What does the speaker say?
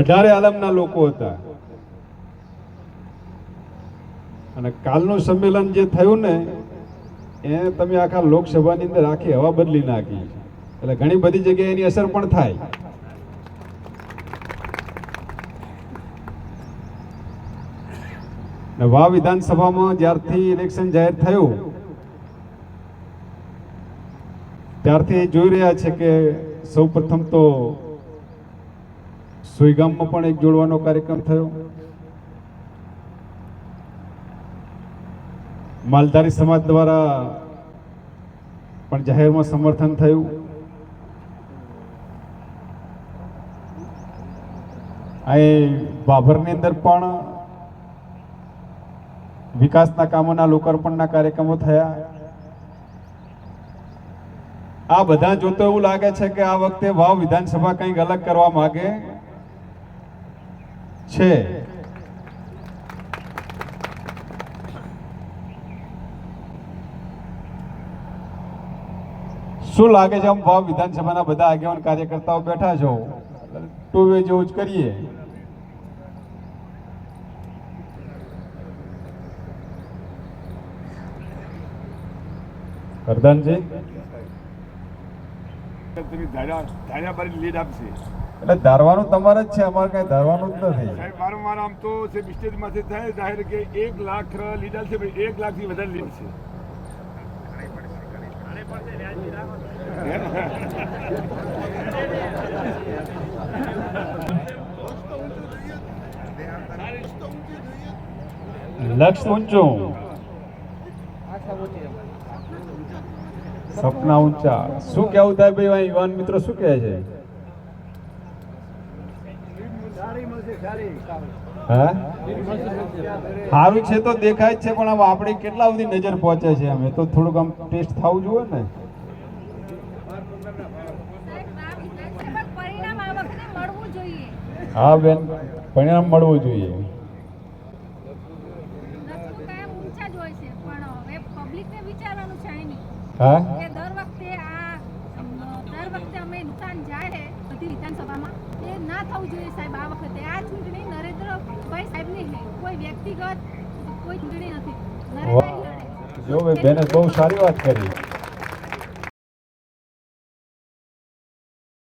અઢારે આલમના લોકો હતા. અને કાલનું સંમેલન જે થયું ને, એ તમે આખા લોકસભાની અંદર આખી હવા બદલી નાખી એટલે ઘણી બધી જગ્યાએ એની અસર પણ થાય. ને વા વિધાનસભામાં જ્યારથી ઇલેક્શન જાહેર થયું, ત્યારથી જોઈ રહ્યા છે કે સૌ પ્રથમ તો સુઈગામમાં પણ એક જોડવાનો કાર્યક્રમ થયો. માલધારી સમાજ દ્વારા પણ જાહેરમાં સમર્થન થયું. અહીં બાભરની અંદર પણ વિકાસના કામોના લોકાર્પણના કાર્યક્રમો થયા. આ બધા જોતો એવું લાગે છે કે આ વખતે વાવ વિધાનસભા કંઈક અલગ કરવા માંગે. છે. શું લાગે છે આમ ભાવ વિધાનસભાના બધા આગેવાન કાર્યકર્તાઓ બેઠા છો? ટુ વે જેવું જ કરીએ. પ્રધાનજી લીડ આપશે. એટલે ધારવાનું તમારે જ છે અમારે કઈ ધારવાનું જ નથી. સાહેબ વારંવાર આમ તો છે સ્ટેજમાંથી થાય જાહેર કે એક લાખ લીધા છે ભાઈ એક લાખથી વધારે લીડ છે. લક્ષ ઊંચું. સપના ઊંચા. શું કેવું થાય ભાઈ યુવાન મિત્રો શું કહે છે હા સારું છે તો દેખાય છે, પણ આપણી કેટલા સુધી નજર પહોંચે છે અમે તો થોડુંક આમ ટેસ્ટ થવું જોઈએ ને. હા, બેન, પરિણામ મળવું જોઈએ. હા? દર વખતે આ દર વખતે અમે નુકસાન જાય બધી વિધાનસભામાં એ ના થવું જોઈએ સાહેબ, આ વખતે. આ ચૂંટણી નરેન્દ્રભાઈ સાહેબની છે. કોઈ વ્યક્તિગત કોઈ ચૂંટણી નથી. નરેન્દ્રભાઈ જો બેને બહુ સારી વાત કરી.